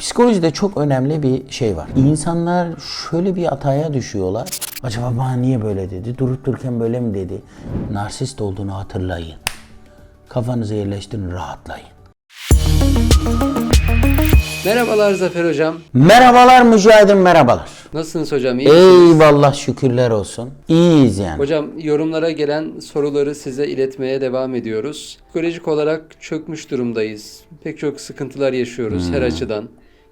Psikolojide çok önemli bir şey var. İnsanlar şöyle bir hataya düşüyorlar. Acaba bana niye böyle dedi? Durup dururken böyle mi dedi? Narsist olduğunu hatırlayın. Kafanıza yerleştirin, rahatlayın. Merhabalar Zafer Hocam. Merhabalar mücahidim merhabalar. Nasılsınız hocam? İyi misiniz? Eyvallah şükürler olsun. İyiyiz yani. Hocam yorumlara gelen soruları size iletmeye devam ediyoruz. Psikolojik olarak çökmüş durumdayız. Pek çok sıkıntılar yaşıyoruz her açıdan.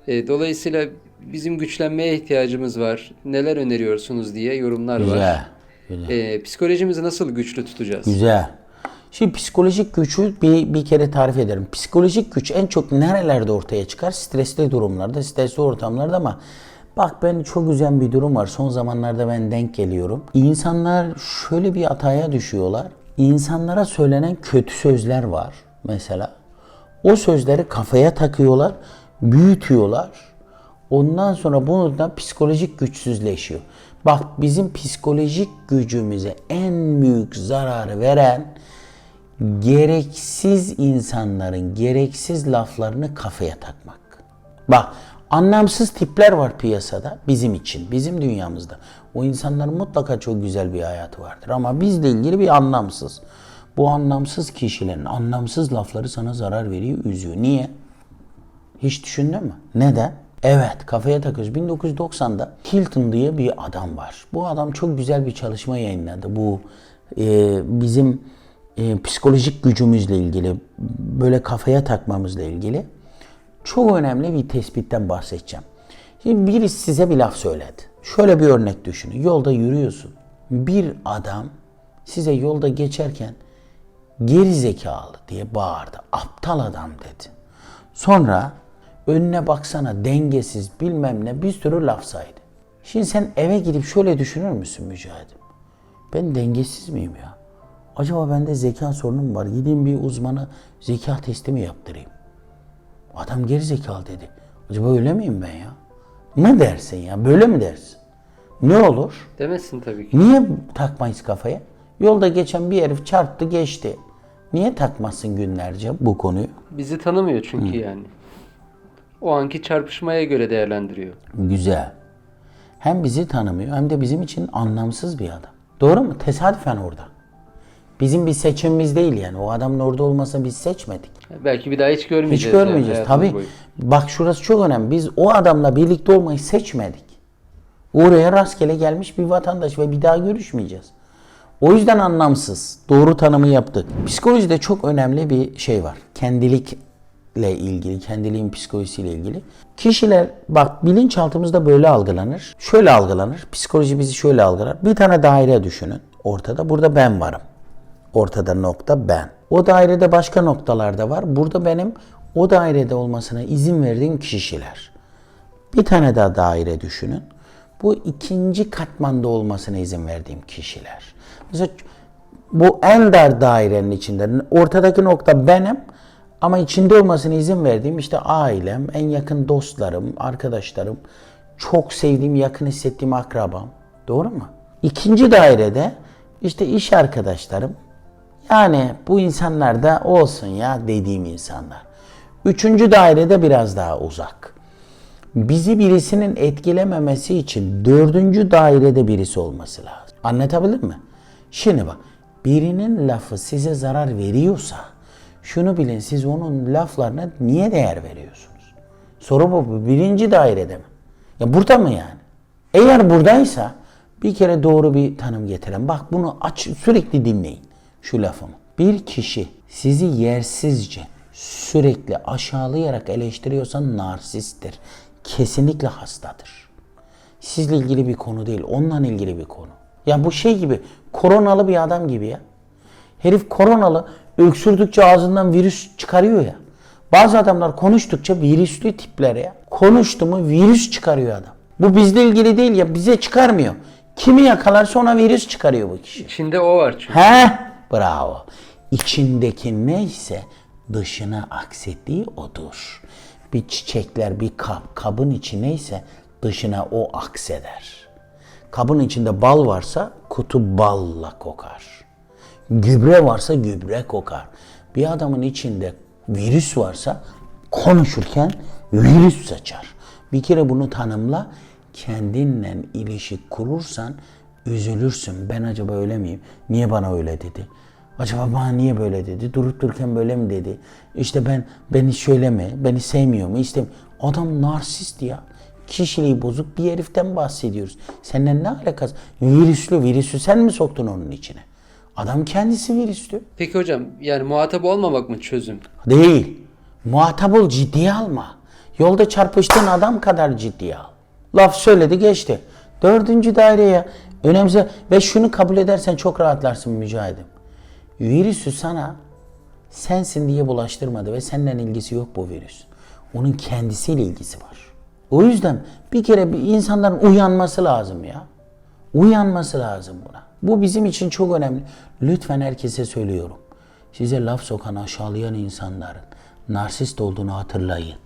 E, dolayısıyla bizim güçlenmeye ihtiyacımız var. Neler öneriyorsunuz diye yorumlar var. Güzel. Güzel. E, psikolojimizi nasıl güçlü tutacağız? Güzel. Şimdi psikolojik gücü bir, bir kere tarif ederim. Psikolojik güç en çok nerelerde ortaya çıkar? Stresli durumlarda, stresli ortamlarda ama bak ben çok güzel bir durum var. Son zamanlarda ben denk geliyorum. İnsanlar şöyle bir hataya düşüyorlar. İnsanlara söylenen kötü sözler var mesela. O sözleri kafaya takıyorlar, büyütüyorlar. Ondan sonra bundan psikolojik güçsüzleşiyor. Bak bizim psikolojik gücümüze en büyük zararı veren gereksiz insanların gereksiz laflarını kafaya takmak. Bak anlamsız tipler var piyasada bizim için, bizim dünyamızda. O insanların mutlaka çok güzel bir hayatı vardır ama bizle ilgili bir anlamsız. Bu anlamsız kişilerin anlamsız lafları sana zarar veriyor, üzüyor. Niye? Hiç düşündün mü? Neden? Evet kafaya takıyoruz. 1990'da Hilton diye bir adam var. Bu adam çok güzel bir çalışma yayınladı. Bu e, bizim e, psikolojik gücümüzle ilgili, böyle kafaya takmamızla ilgili çok önemli bir tespitten bahsedeceğim. Şimdi birisi size bir laf söyledi. Şöyle bir örnek düşünün. Yolda yürüyorsun. Bir adam size yolda geçerken geri zekalı diye bağırdı. Aptal adam dedi. Sonra önüne baksana dengesiz bilmem ne bir sürü laf saydı. Şimdi sen eve gidip şöyle düşünür müsün Mücahidim? Ben dengesiz miyim ya? Acaba bende zeka sorunu mu var? Gideyim bir uzmana zeka testi mi yaptırayım? Adam geri zekalı dedi. Acaba öyle miyim ben ya? Ne dersin ya? Böyle mi dersin? Ne olur? Demesin tabii ki. Niye takmayız kafaya? Yolda geçen bir herif çarptı geçti. Niye takmazsın günlerce bu konuyu? Bizi tanımıyor çünkü yani. O anki çarpışmaya göre değerlendiriyor. Güzel. Hem bizi tanımıyor hem de bizim için anlamsız bir adam. Doğru mu? Tesadüfen orada. Bizim bir seçimimiz değil yani. O adamın orada olmasa biz seçmedik. Belki bir daha hiç görmeyeceğiz. Hiç yani görmeyeceğiz. hayatımız Tabii. boyu. Bak şurası çok önemli. Biz o adamla birlikte olmayı seçmedik. Oraya rastgele gelmiş bir vatandaş ve bir daha görüşmeyeceğiz. O yüzden anlamsız. Doğru tanımı yaptık. Psikolojide çok önemli bir şey var. Kendilikle ilgili, kendiliğin psikolojisiyle ilgili. Kişiler bak bilinçaltımızda böyle algılanır. Şöyle algılanır. Psikoloji bizi şöyle algılar. Bir tane daire düşünün. Ortada. Burada ben varım. Ortada nokta ben. O dairede başka noktalar da var. Burada benim o dairede olmasına izin verdiğim kişiler. Bir tane daha daire düşünün. Bu ikinci katmanda olmasına izin verdiğim kişiler. Mesela bu en dar dairenin içinde ortadaki nokta benim ama içinde olmasına izin verdiğim işte ailem, en yakın dostlarım, arkadaşlarım, çok sevdiğim, yakın hissettiğim akrabam. Doğru mu? İkinci dairede işte iş arkadaşlarım, yani bu insanlar da olsun ya dediğim insanlar. Üçüncü dairede biraz daha uzak. Bizi birisinin etkilememesi için dördüncü dairede birisi olması lazım. Anlatabildim mi? Şimdi bak birinin lafı size zarar veriyorsa şunu bilin siz onun laflarına niye değer veriyorsunuz? Soru bu. Birinci dairede mi? Ya burada mı yani? Eğer buradaysa bir kere doğru bir tanım getirelim. Bak bunu aç sürekli dinleyin şu lafımı. Bir kişi sizi yersizce sürekli aşağılayarak eleştiriyorsa narsisttir. Kesinlikle hastadır. Sizle ilgili bir konu değil, onunla ilgili bir konu. Ya bu şey gibi, koronalı bir adam gibi ya. Herif koronalı, öksürdükçe ağzından virüs çıkarıyor ya. Bazı adamlar konuştukça virüslü tipler ya. Konuştu mu virüs çıkarıyor adam. Bu bizle ilgili değil ya, bize çıkarmıyor. Kimi yakalarsa ona virüs çıkarıyor bu kişi. İçinde o var çünkü. He, bravo. İçindeki neyse dışına aksettiği odur. Bir çiçekler bir kap, kabın içi neyse dışına o akseder. Kabın içinde bal varsa kutu balla kokar. Gübre varsa gübre kokar. Bir adamın içinde virüs varsa konuşurken virüs saçar. Bir kere bunu tanımla. Kendinle ilişki kurursan üzülürsün. Ben acaba öyle miyim? Niye bana öyle dedi? Acaba bana niye böyle dedi? Durup dururken böyle mi dedi? İşte ben beni şöyle mi? Beni sevmiyor mu? İşte adam narsist ya. Kişiliği bozuk bir heriften bahsediyoruz. Seninle ne alakası? Virüslü virüsü sen mi soktun onun içine? Adam kendisi virüslü. Peki hocam yani muhatap olmamak mı çözüm? Değil. Muhatap ol ciddiye alma. Yolda çarpıştığın adam kadar ciddiye al. Laf söyledi geçti. Dördüncü daireye önemse ve şunu kabul edersen çok rahatlarsın mücahidim. Virüsü sana sensin diye bulaştırmadı ve senden ilgisi yok bu virüs. Onun kendisiyle ilgisi var. O yüzden bir kere bir insanların uyanması lazım ya. Uyanması lazım buna. Bu bizim için çok önemli. Lütfen herkese söylüyorum. Size laf sokan, aşağılayan insanların narsist olduğunu hatırlayın.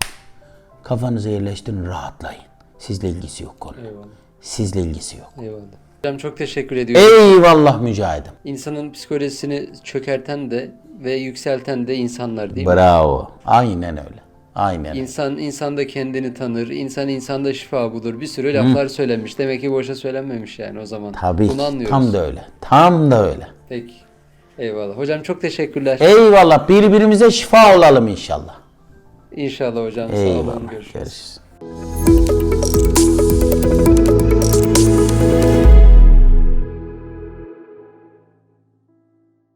Kafanıza yerleştirin, rahatlayın. Sizle ilgisi yok konu. Eyvallah. Sizle ilgisi yok. Eyvallah. Hocam çok teşekkür ediyorum. Eyvallah mücahidim. İnsanın psikolojisini çökerten de ve yükselten de insanlar değil mi? Bravo. Aynen öyle. Aynen. İnsan insanda kendini tanır, insan insanda şifa bulur. Bir sürü laflar söylenmiş. Demek ki boşa söylenmemiş yani o zaman. Tabii. Bunu anlıyoruz. Tam da öyle. Tam da öyle. Peki. Eyvallah. Hocam çok teşekkürler. Eyvallah. Birbirimize şifa olalım inşallah. İnşallah hocam. Sağ Eyvallah. olun. Görüşürüz. Görüşürüz.